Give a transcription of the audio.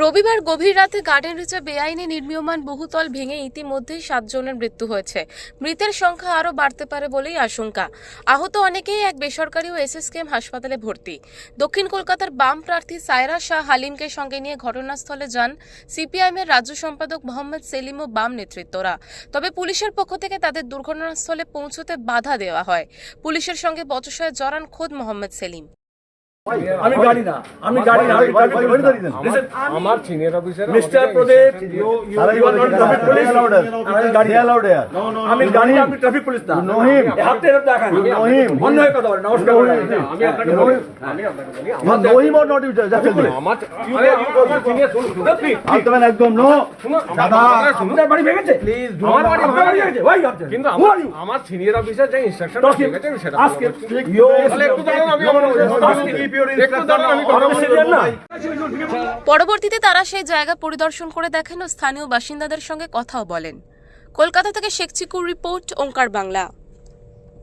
রবিবার গভীর রাতে গার্ডেন রিচে বেআইনি নির্মীয়মান বহুতল ভেঙে ইতিমধ্যেই সাতজনের মৃত্যু হয়েছে। মৃতের সংখ্যা আরও বাড়তে পারে বলেই আশঙ্কা। আহত অনেকেই এক বেসরকারি ও এসএসকেএম হাসপাতালে ভর্তি। দক্ষিণ কলকাতার বাম প্রার্থী সায়রা শাহ হালিমকে সঙ্গে নিয়ে ঘটনাস্থলে যান সিপিআইএমের রাজ্য সম্পাদক মোহাম্মদ সেলিম ও বাম নেতৃত্বরা। তবে পুলিশের পক্ষ থেকে তাদের দুর্ঘটনাস্থলে পৌঁছতে বাধা দেওয়া হয়। পুলিশের সঙ্গে বচসায় জড়ান খোদ মোহাম্মদ সেলিম। আমি গাড়ি না আমি গাড়ি না না। আমার সিনিয়র অফিসার traffic police. আমি গাড়ি না। আমি গাড়ি আমি ট্রাফিক পুলিশ না him. হাতে এরকম দেখান him. অন্য হয়ে কথা বলেন নমস্কার আমি আপনাকে বলি আমি আপনাকে বলি not, you just tell me. আমার আরে আমার সিনিয়র শুনুন Altaman একদম কথাটা শুনুন আপনার বাড়ি ভেঙেছে আমার বাড়ি ভেঙেছে Why আপনি? কিন্তু? আমার- সিনিয়র অফিসার যে ইনস্ট্রাকশন আমি সেটা। You- তাহলে একটু দাঁড়ান আমি পরবর্তীতে তারা সেই জায়গা পরিদর্শন করে দেখেন ও স্থানীয় বাসিন্দাদের সঙ্গে কথাও বলেন। কলকাতা থেকে শেখ চিকুর রিপোর্ট, ওঙ্কার বাংলা।